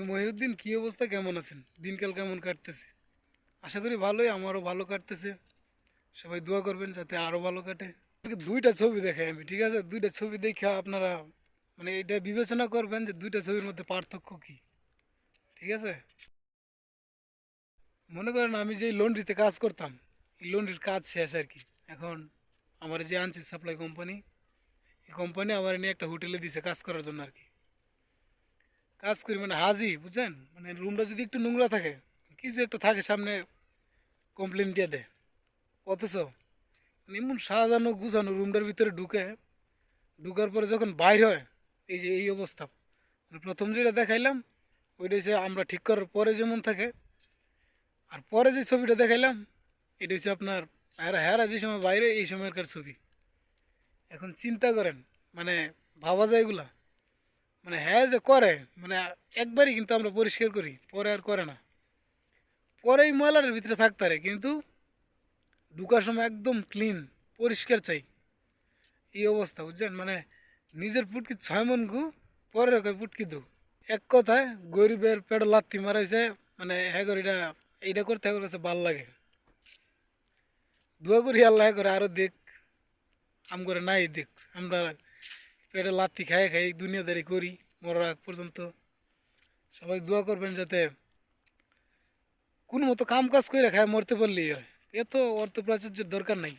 আমি মহিউদ্দিন, কী অবস্থা? কেমন আছেন? দিনকাল কেমন কাটতেছে? আশা করি ভালোই, আমারও ভালো কাটতেছে। সবাই দোয়া করবেন যাতে আরও ভালো কাটে। দুইটা ছবি দেখাই আমি, ঠিক আছে? দুইটা ছবি দেখে আপনারা মানে এটা বিবেচনা করবেন যে দুইটা ছবির মধ্যে পার্থক্য কি, ঠিক আছে? মনে করেন আমি যে লন্ড্রিতে কাজ করতাম, এই লন্ড্রির কাজ শেষ আর কি। এখন আমার যে আনছে সাপ্লাই কোম্পানি, এই কোম্পানি আমার নিয়ে একটা হোটেলে দিছে কাজ করার জন্য আর কি। কাজ করি মানে হাজি, বুঝছেন? মানে রুমটা যদি একটু নোংরা থাকে, কিছু একটা থাকে সামনে কমপ্লেন দিয়ে দেয়। অথচ মানে এমন সাজানো গুছানো রুমটার ভিতরে ঢুকে, ঢুকার পরে যখন বাইর হয়, এই যে এই অবস্থা। মানে প্রথম যেটা দেখাইলাম, ওইটা হচ্ছে আমরা ঠিক করার পরে যেমন থাকে, আর পরে যে ছবিটা দেখাইলাম, এটা হচ্ছে আপনার হেরা হেরা যে সময় বাইরে, এই সময়কার ছবি। এখন চিন্তা করেন মানে ভাবা যায় এগুলা। মানে হ্যাঁ যে করে মানে একবারই কিন্তু আমরা পরিষ্কার করি, পরে আর করে না। পরে এই ময়লাটার ভিতরে থাকতে পারে, কিন্তু ঢুকার সময় একদম ক্লিন পরিষ্কার চাই। এই অবস্থা, বুঝছেন? মানে নিজের পুটকি ছয় মন গু পরে কয় পুটকি দু। এক কথায়, গরিবের পেট লাত্তি মারাইছে মানে হ্যাঁ করে এটা, এইটা করতে হ্যাঁ কাছে ভালো লাগে। দোয়া করি আল্লাহ হ্যাঁ করে আরও দেখ, আম করে নাই দেখ, আমরা পেটে লাত্তি খাই খাই দুনিয়াদারি করি, মরার আগ পর্যন্ত। সবাই দোয়া করবেন যাতে কোনো মতো কাম কাজ করে খায়, মরতে পারলেই হয়। এত অর্থ প্রাচুর্যের দরকার নাই।